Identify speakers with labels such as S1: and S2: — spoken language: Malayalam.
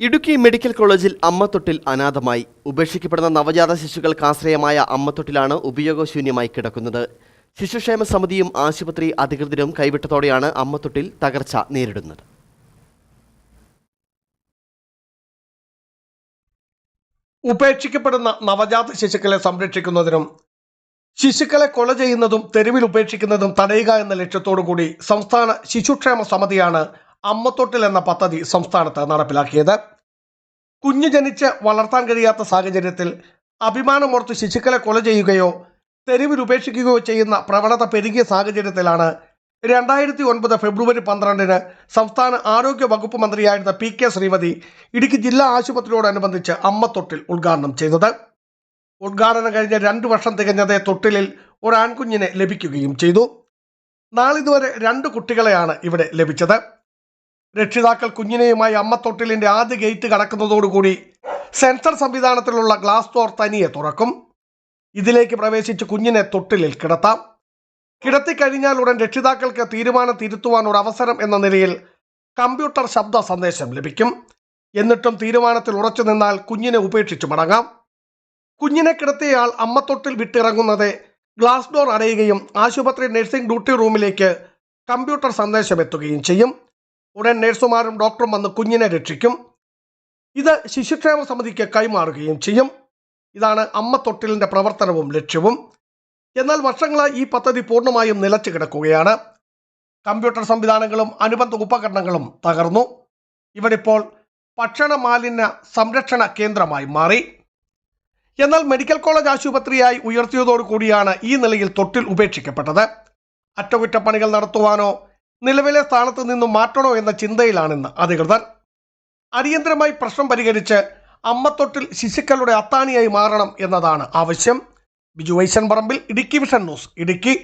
S1: ഇടുക്കി മെഡിക്കൽ കോളേജിൽ അമ്മത്തൊട്ടിൽ അനാഥമായി. ഉപേക്ഷിക്കപ്പെടുന്ന നവജാത ശിശുക്കൾക്ക് ആശ്രയമായ അമ്മത്തൊട്ടിലാണ് ഉപയോഗശൂന്യമായി കിടക്കുന്നത്. ശിശുക്ഷേമ സമിതിയും ആശുപത്രി അധികൃതരും കൈവിട്ടതോടെയാണ് അമ്മത്തൊട്ടിൽ തകർച്ച നേരിടുന്നത്.
S2: ഉപേക്ഷിക്കപ്പെടുന്ന നവജാത ശിശുക്കളെ സംരക്ഷിക്കുന്നതിനും ശിശുക്കളെ കൊല ചെയ്യുന്നതും തെരുവിൽ ഉപേക്ഷിക്കുന്നതും തടയുക എന്ന ലക്ഷ്യത്തോടു കൂടി സംസ്ഥാന ശിശുക്ഷേമ സമിതിയാണ് അമ്മത്തൊട്ടിൽ എന്ന പദ്ധതി സംസ്ഥാനത്ത് നടപ്പിലാക്കിയത്. കുഞ്ഞു ജനിച്ച് വളർത്താൻ കഴിയാത്ത സാഹചര്യത്തിൽ അഭിമാനമോർത്ത് ശിശുക്കളെ കൊല ചെയ്യുകയോ തെരുവിൽ ഉപേക്ഷിക്കുകയോ ചെയ്യുന്ന പ്രവണത പെരുകിയ സാഹചര്യത്തിലാണ് രണ്ടായിരത്തി ഒൻപത് ഫെബ്രുവരി പന്ത്രണ്ടിന് സംസ്ഥാന ആരോഗ്യ വകുപ്പ് മന്ത്രിയായിരുന്ന പി കെ ശ്രീമതി ഇടുക്കി ജില്ലാ ആശുപത്രിയോടനുബന്ധിച്ച് അമ്മത്തൊട്ടിൽ ഉദ്ഘാടനം ചെയ്തത്. ഉദ്ഘാടനം കഴിഞ്ഞ രണ്ട് വർഷം തികഞ്ഞതേ തൊട്ടിലിൽ ഒരു ആൺകുഞ്ഞിനെ ലഭിക്കുകയും ചെയ്തു. നാളിതുവരെ രണ്ട് കുട്ടികളെയാണ് ഇവിടെ ലഭിച്ചത്. രക്ഷിതാക്കൾ കുഞ്ഞിനെയുമായി അമ്മത്തൊട്ടിലിന്റെ ആദ്യ ഗേറ്റ് കടക്കുന്നതോടുകൂടി സെൻസർ സംവിധാനത്തിലുള്ള ഗ്ലാസ് ഡോർ തനിയെ തുറക്കും. ഇതിലേക്ക് പ്രവേശിച്ച് കുഞ്ഞിനെ തൊട്ടിലിൽ കിടത്താം. കിടത്തിക്കഴിഞ്ഞാൽ ഉടൻ രക്ഷിതാക്കൾക്ക് തീരുമാനം തിരുത്തുവാൻ ഒരു അവസരം എന്ന നിലയിൽ കമ്പ്യൂട്ടർ ശബ്ദ സന്ദേശം ലഭിക്കും. എന്നിട്ടും തീരുമാനത്തിൽ ഉറച്ചു നിന്നാൽ കുഞ്ഞിനെ ഉപേക്ഷിച്ചു മടങ്ങാം. കുഞ്ഞിനെ കിടത്തിയയാൾ അമ്മത്തൊട്ടിൽ വിട്ടിറങ്ങുന്നത് ഗ്ലാസ് ഡോർ അടയുകയും ആശുപത്രി നഴ്സിംഗ് ഡ്യൂട്ടി റൂമിലേക്ക് കമ്പ്യൂട്ടർ സന്ദേശം എത്തുകയും ചെയ്യും. ഉടൻ നഴ്സുമാരും ഡോക്ടറും വന്ന് കുഞ്ഞിനെ രക്ഷിക്കും. ഇത് ശിശുക്ഷേമ സമിതിക്ക് കൈമാറുകയും ചെയ്യും. ഇതാണ് അമ്മ തൊട്ടിലിന്റെ പ്രവർത്തനവും ലക്ഷ്യവും. എന്നാൽ വർഷങ്ങളായി ഈ പദ്ധതി പൂർണമായും നിലച്ചു കിടക്കുകയാണ്. കമ്പ്യൂട്ടർ സംവിധാനങ്ങളും അനുബന്ധ ഉപകരണങ്ങളും തകർന്നു. ഇവിടിപ്പോൾ ഭക്ഷണ മാലിന്യ സംരക്ഷണ കേന്ദ്രമായി മാറി. എന്നാൽ മെഡിക്കൽ കോളേജ് ആശുപത്രിയായി ഉയർത്തിയതോടു കൂടിയാണ് ഈ നിലയിൽ തൊട്ടിൽ ഉപേക്ഷിക്കപ്പെട്ടത്. അറ്റകുറ്റപ്പണികൾ നടത്തുവാനോ നിലവിലെ സ്ഥാനത്ത് നിന്നും മാറ്റണോ എന്ന ചിന്തയിലാണിന്ന് അധികൃതർ. അടിയന്തരമായി പ്രശ്നം പരിഹരിച്ച് അമ്മത്തൊട്ടിൽ ശിശുക്കളുടെ അത്താണിയായി മാറണം എന്നതാണ് ആവശ്യം. Biju Vaishan Parambil Idukki vision news Idukki.